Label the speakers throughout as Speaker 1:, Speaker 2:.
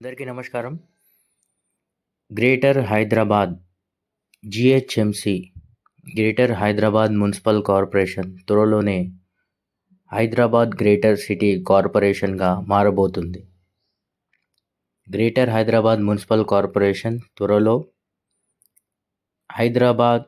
Speaker 1: అందరికీ నమస్కారం. Greater Hyderabad GHMC greater Hyderabad municipal corporation త్వరలోనే హైదరాబాద్ గ్రేటర్ సిటీ కార్పొరేషన్గా మారబోతుంది. గ్రేటర్ హైదరాబాద్ మున్సిపల్ కార్పొరేషన్ త్వరలో హైదరాబాద్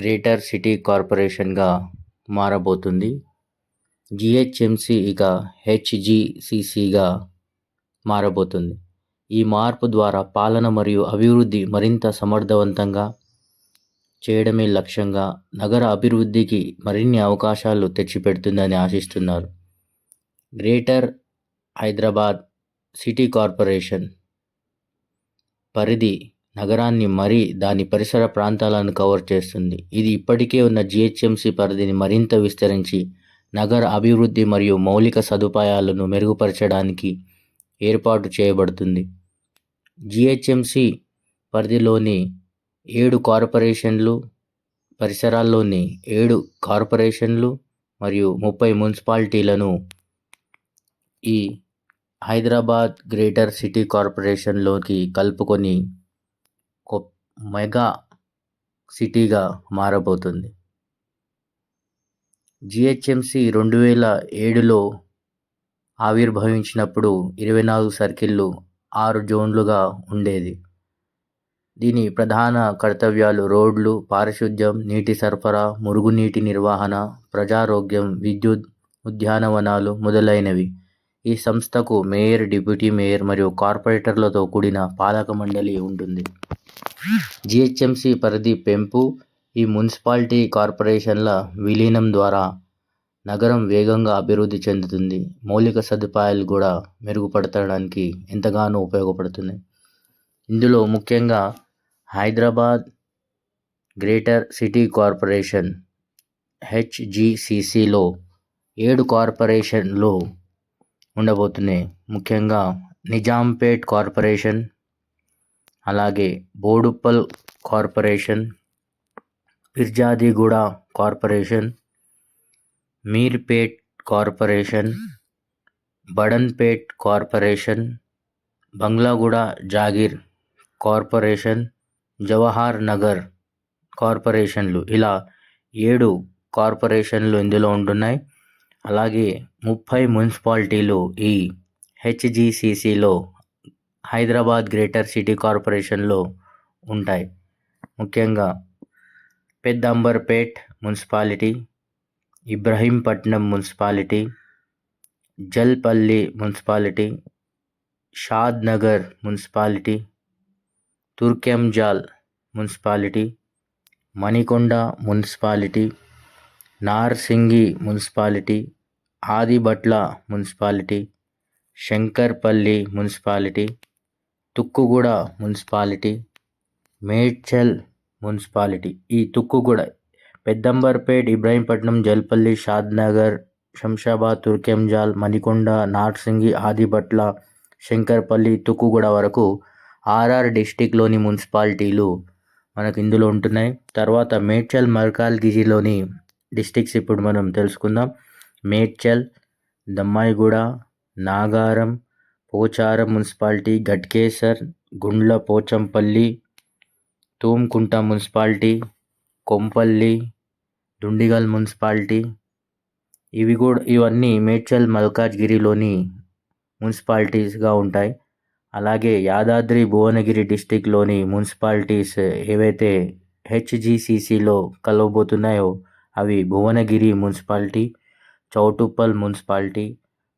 Speaker 1: గ్రేటర్ సిటీ కార్పొరేషన్గా మారబోతుంది. జిహెచ్ఎంసి ఇక హెచ్జిసిసిగా మారబోతుంది. ఈ మార్పు ద్వారా పాలన మరియు అభివృద్ధి మరింత సమర్థవంతంగా చేయడమే లక్ష్యంగా నగర అభివృద్ధికి మరిన్ని అవకాశాలు తెచ్చిపెడుతుందని ఆశిస్తున్నారు. గ్రేటర్ హైదరాబాద్ సిటీ కార్పొరేషన్ పరిధి నగరాన్ని మరీ దాని పరిసర ప్రాంతాలను కవర్ చేస్తుంది. ఇది ఇప్పటికే ఉన్న జిహెచ్ఎంసి పరిధిని మరింత విస్తరించి నగర అభివృద్ధి మరియు మౌలిక సదుపాయాలను మెరుగుపరచడానికి ఏర్పాటు చేయబడుతుంది. జిహెచ్ఎంసి పరిధిలోని ఏడు కార్పొరేషన్లు పరిసరాల్లోని ఏడు కార్పొరేషన్లు మరియు ముప్పై మున్సిపాలిటీలను ఈ హైదరాబాద్ గ్రేటర్ సిటీ కార్పొరేషన్లోకి కలుపుకొని మెగా సిటీగా మారబోతుంది. జిహెచ్ఎంసి రెండు వేల ఏడులో ఆవిర్భవించినప్పుడు ఇరవై నాలుగు సర్కిళ్ళు ఆరు జోన్లుగా ఉండేది. దీని ప్రధాన కర్తవ్యాలు రోడ్లు పారిశుద్ధ్యం నీటి సరఫరా మురుగునీటి నిర్వహణ ప్రజారోగ్యం విద్యుత్ ఉద్యానవనాలు మొదలైనవి. ఈ సంస్థకు మేయర్ డిప్యూటీ మేయర్ మరియు కార్పొరేటర్లతో కూడిన పాలక మండలి ఉంటుంది. జిహెచ్ఎంసి పరిధి పెంపు ఈ మున్సిపాలిటీ కార్పొరేషన్ల విలీనం ద్వారా నగరం వేగంగా అభివృద్ధి చెందుతుంది. మౌలిక సదుపాయాలు కూడా మెరుగుపడతడానికి ఎంతగానో ఉపయోగపడుతుంది ఇందులో ముఖ్యంగా హైదరాబాద్ గ్రేటర్ సిటీ కార్పొరేషన్ హెచ్జిసిసిలో ఏడు కార్పొరేషన్లు ఉండబోతున్నాయి. ముఖ్యంగా నిజాంపేట్ కార్పొరేషన్ అలాగే Boduppal corporation Peerzadiguda corporation Meerpet corporation Badangpet corporation Bandlaguda Jagir corporation Jawahar Nagar కార్పొరేషన్లు ఇలా ఏడు కార్పొరేషన్లు ఇందులో ఉంటున్నాయి. అలాగే ముప్పై మున్సిపాలిటీలు ఈ హెచ్జిసిసిలో హైదరాబాద్ గ్రేటర్ సిటీ కార్పొరేషన్లో ఉంటాయి. ముఖ్యంగా Peddamberpet municipality Ibrahimpatnam municipality Jalpally municipality Shad Nagar municipality Turkayamjal municipality Manikonda municipality Narsingi municipality Adibatla municipality Shankarpally municipality Tukkuguda municipality Medchal municipality. ఈ తుక్కుగూడ పెద్దంబర్పేట్ ఇబ్రాహీంపట్నం జల్పల్లి షాద్నగర్ శంషాబాద్ తుర్కెంజాల్ మణికొండ నార్సింగి ఆదిభట్ల శంకర్పల్లి తుక్కుగూడ వరకు ఆర్ఆర్ డిస్టిక్లోని మున్సిపాలిటీలు మనకు ఇందులో ఉంటున్నాయి. తర్వాత మేడ్చల్ మల్కాల్గిరిలోని డిస్టిక్స్ ఇప్పుడు మనం తెలుసుకుందాం. Medchal Dammaiguda Nagaram Pocharam municipality Ghatkesar Gundla Pochampally Thumkunta municipality Kompally Dundigal municipality. ఇవి కూడా ఇవన్నీ మేడ్చల్ మల్కాజ్గిరిలోని మున్సిపాలిటీస్గా ఉంటాయి. అలాగే యాదాద్రి భువనగిరి డిస్టిక్లోని మున్సిపాలిటీస్ ఏవైతే హెచ్జిసిసిలో కలవబోతున్నాయో అవి Bhuvanagiri municipality Choutuppal municipality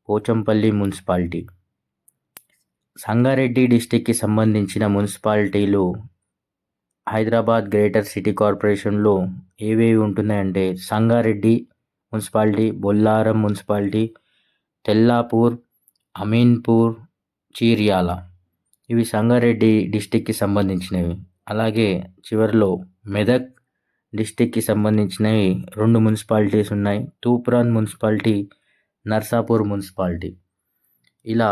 Speaker 1: Pochampally municipality. Sangareddy డిస్టిక్కి సంబంధించిన మున్సిపాలిటీలు హైదరాబాద్ గ్రేటర్ సిటీ కార్పొరేషన్లో ఏవేవి ఉంటున్నాయంటే సంగారెడ్డి మున్సిపాలిటీ బొల్లారం మున్సిపాలిటీ తెల్లాపూర్ అమీన్పూర్ చీర్యాల. ఇవి సంగారెడ్డి డిస్టిక్కి సంబంధించినవి. అలాగే చివరిలో మెదక్ డిస్టిక్కి సంబంధించినవి రెండు మున్సిపాలిటీస్ ఉన్నాయి. Toopran municipality Narsapur municipality. ఇలా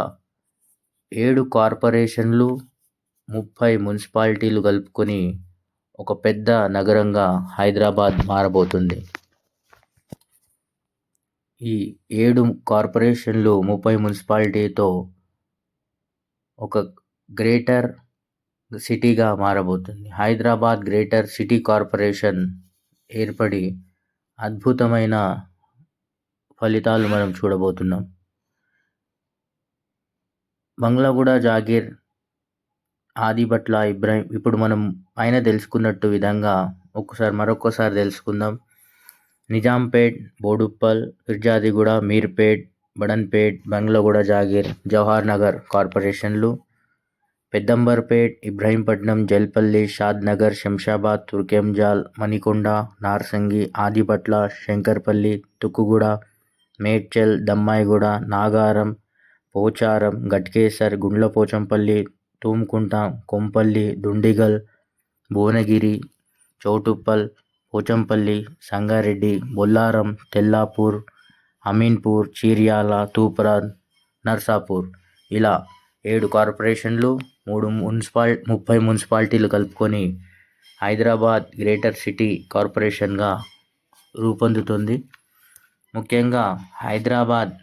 Speaker 1: ఏడు కార్పొరేషన్లు ముప్పై మున్సిపాలిటీలు కలుపుకొని ఒక పెద్ద నగరంగా హైదరాబాద్ మారబోతుంది. ఈ ఏడు కార్పొరేషన్లు ముప్పై మున్సిపాలిటీతో ఒక గ్రేటర్ సిటీగా మారబోతుంది. హైదరాబాద్ గ్రేటర్ సిటీ కార్పొరేషన్ ఏర్పడి అద్భుతమైన ఫలితాలు మనం చూడబోతున్నాం. బంగ్లాగూడ జాగీర్ ఆదిభట్ల ఇబ్రాహిం ఇప్పుడు మనం పైన తెలుసుకున్నట్టు విధంగా ఒక్కసారి మరొకసారి తెలుసుకుందాం. నిజాంపేట్ బోడుప్పల్ ఫిర్జాదిగూడ మీర్పేట్ బడన్పేట్ బంగ్లాగూడ జాగీర్ జవహర్ నగర్ కార్పొరేషన్లు పెద్దంబర్పేట్ ఇబ్రహీంపట్నం జల్పల్లి షాద్ నగర్ శంషాబాద్ తుర్కెంజాల్ మణికొండ నార్సంగి ఆదిపట్ల శంకర్పల్లి తుక్కుగూడ మేడ్చల్ దమ్మాయిగూడ నాగారం పోచారం గట్కేసర్ గుండ్లపోచంపల్లి తూమ్కుంట. కొంపల్లి దుండిగల్ భువనగిరి చౌటుప్పల్ పోచంపల్లి సంగారెడ్డి బొల్లారం తెల్లాపూర్ అమీన్పూర్ చీర్యాల తూప్రాన్ నర్సాపూర్ ఇలా ఏడు కార్పొరేషన్లు మూడు మున్సిపాల్ ముప్పై మున్సిపాలిటీలు కలుపుకొని హైదరాబాద్ గ్రేటర్ సిటీ కార్పొరేషన్గా రూపొందుతుంది. ముఖ్యంగా హైదరాబాద్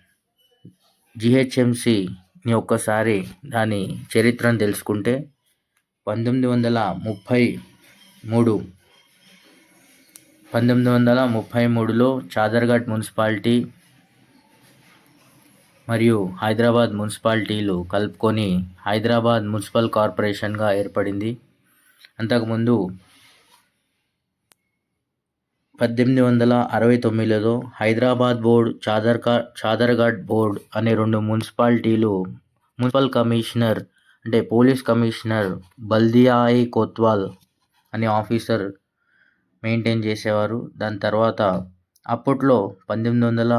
Speaker 1: జిహెచ్ఎంసి ఒక్కసారి దాని చరిత్రను తెలుసుకుంటే పంతొమ్మిది వందల ముప్పై మూడు పంతొమ్మిది వందల ముప్పై మూడులో చాదర్ఘాట్ మున్సిపాలిటీ మరియు హైదరాబాద్ మున్సిపాలిటీలు కలుపుకొని హైదరాబాద్ మున్సిపల్ కార్పొరేషన్గా ఏర్పడింది. అంతకుముందు పద్దెనిమిది వందల అరవై తొమ్మిదిలో హైదరాబాద్ బోర్డ్ చాదర్కా చాదర్ఘాట్ బోర్డ్ అనే రెండు మున్సిపాలిటీలు మున్సిపల్ కమిషనర్ అంటే పోలీస్ కమిషనర్ బల్దియాయి కోత్వాల్ అనే ఆఫీసర్ మెయింటైన్ చేసేవారు. దాని తర్వాత అప్పట్లో పంతొమ్మిది వందల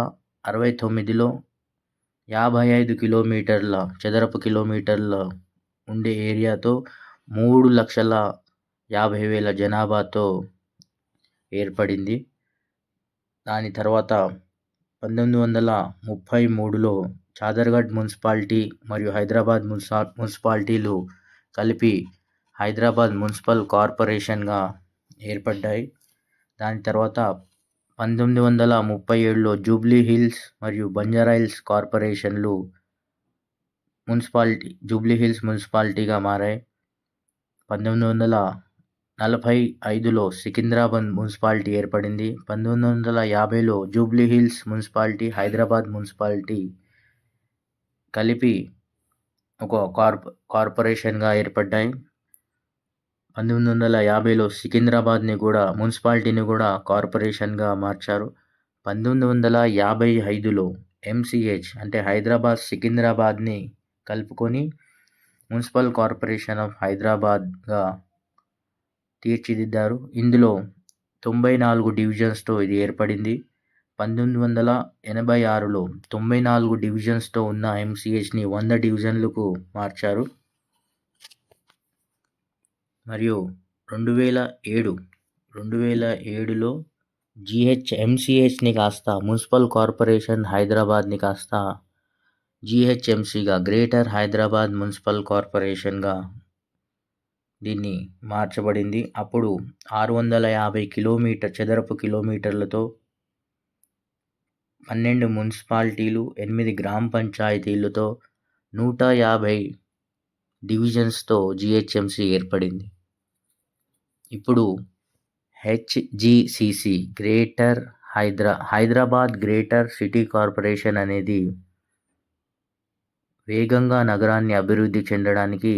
Speaker 1: అరవై తొమ్మిదిలో యాభై ఐదు కిలోమీటర్ల చదరపు కిలోమీటర్ల ఉండే ఏరియాతో మూడు లక్షల యాభై వేల జనాభాతో ఏర్పడింది. దాని తర్వాత పంతొమ్మిది వందల ముప్పై మూడులో చాదర్ఘాట్ మున్సిపాలిటీ మరియు హైదరాబాద్ మున్సా మున్సిపాలిటీలు కలిపి హైదరాబాద్ మున్సిపల్ కార్పొరేషన్గా ఏర్పడ్డాయి. దాని తర్వాత పంతొమ్మిది వందల ముప్పై ఏడులో జూబ్లీ హిల్స్ మరియు బంజారా హిల్స్ కార్పొరేషన్లు మున్సిపాలిటీ జూబ్లీ హిల్స్ మున్సిపాలిటీగా మారాయి. పంతొమ్మిది వందల నలభై ఐదులో సికింద్రాబాద్ మున్సిపాలిటీ ఏర్పడింది. పంతొమ్మిది వందల యాభైలో జూబ్లీ హిల్స్ మున్సిపాలిటీ హైదరాబాద్ మున్సిపాలిటీ కలిపి ఒక కార్ప కార్పొరేషన్గా ఏర్పడ్డాయి. పంతొమ్మిది వందల యాభైలో సికింద్రాబాద్ని కూడా మున్సిపాలిటీని కూడా కార్పొరేషన్గా మార్చారు. పంతొమ్మిది వందల యాభై ఐదులో ఎంసీహెచ్ అంటే హైదరాబాద్ సికింద్రాబాద్ని కలుపుకొని మున్సిపల్ కార్పొరేషన్ ఆఫ్ హైదరాబాద్గా తీర్చిదిద్దారు. ఇందులో తొంభై నాలుగు డివిజన్స్తో ఇది ఏర్పడింది. పంతొమ్మిది వందల ఎనభై ఆరులో తొంభై నాలుగు డివిజన్స్తో ఉన్న ఎంసీహెచ్ని వంద డివిజన్లకు మార్చారు. మరియు రెండు వేల ఏడు రెండు వేల ఏడులో జిహెచ్ ఎంసీహెచ్ని కాస్త మున్సిపల్ కార్పొరేషన్ హైదరాబాద్ని కాస్త జిహెచ్ఎంసీగా గ్రేటర్ హైదరాబాద్ మున్సిపల్ కార్పొరేషన్గా దీన్ని మార్చబడింది. అప్పుడు ఆరు వందల యాభై కిలోమీటర్ చదరపు కిలోమీటర్లతో పన్నెండు మున్సిపాలిటీలు ఎనిమిది గ్రామ పంచాయతీలతో నూట యాభై డివిజన్స్తో జిహెచ్ఎంసి ఏర్పడింది. ఇప్పుడు హెచ్జిసిసి గ్రేటర్ హైదరా హైదరాబాద్ గ్రేటర్ సిటీ కార్పొరేషన్ అనేది వేగంగా నగరాన్ని అభివృద్ధి చెందడానికి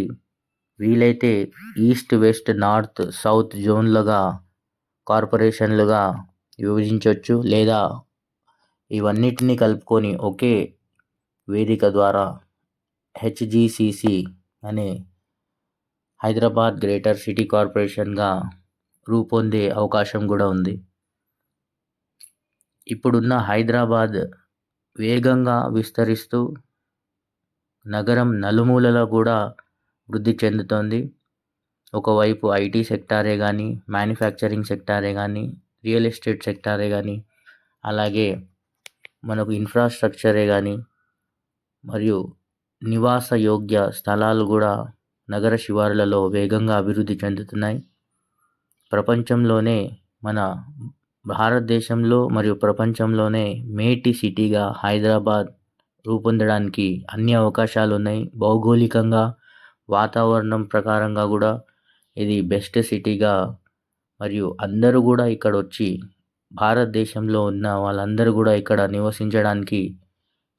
Speaker 1: వీలైతే ఈస్ట్ వెస్ట్ నార్త్ సౌత్ జోన్లుగా కార్పొరేషన్లుగా విభజించవచ్చు లేదా ఇవన్నిటిని కలుపుకొని ఒకే వేదిక ద్వారా హెచ్జిసిసి అనే హైదరాబాద్ గ్రేటర్ సిటీ కార్పొరేషన్గా రూపొందే అవకాశం కూడా ఉంది. ఇప్పుడున్న హైదరాబాద్ వేగంగా విస్తరిస్తూ నగరం నలుమూలలా కూడా వృద్ధి చెందుతోంది. ఒకవైపు ఐటీ సెక్టారే కానీ మ్యానుఫ్యాక్చరింగ్ సెక్టారే కానీ రియల్ ఎస్టేట్ సెక్టారే కానీ అలాగే మనకు ఇన్ఫ్రాస్ట్రక్చరే కానీ మరియు నివాస యోగ్య స్థలాలు కూడా నగర శివారులలో వేగంగా అభివృద్ధి చెందుతున్నాయి. ప్రపంచంలోనే మన భారతదేశంలో మరియు ప్రపంచంలోనే మేటి సిటీగా హైదరాబాద్ రూపొందడానికి అన్ని అవకాశాలు ఉన్నాయి భౌగోళికంగా వాతావరణం ప్రకారంగా కూడా ఇది బెస్ట్ సిటీగా మరియు అందరూ కూడా ఇక్కడ వచ్చి భారతదేశంలో ఉన్న వాళ్ళందరూ కూడా ఇక్కడ నివసించడానికి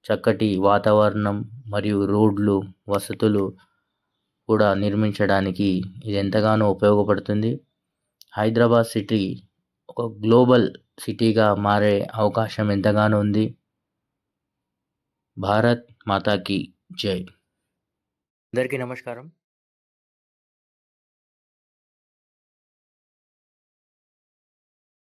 Speaker 1: చక్కటి వాతావరణం మరియు రోడ్లు వసతులు కూడా నిర్మించడానికి ఇది ఎంతగానో ఉపయోగపడుతుంది. హైదరాబాద్ సిటీ ఒక గ్లోబల్ సిటీగా మారే అవకాశం ఎంతగానో ఉంది. భారత్ మాతాకి జై. అందరికీ నమస్కారం.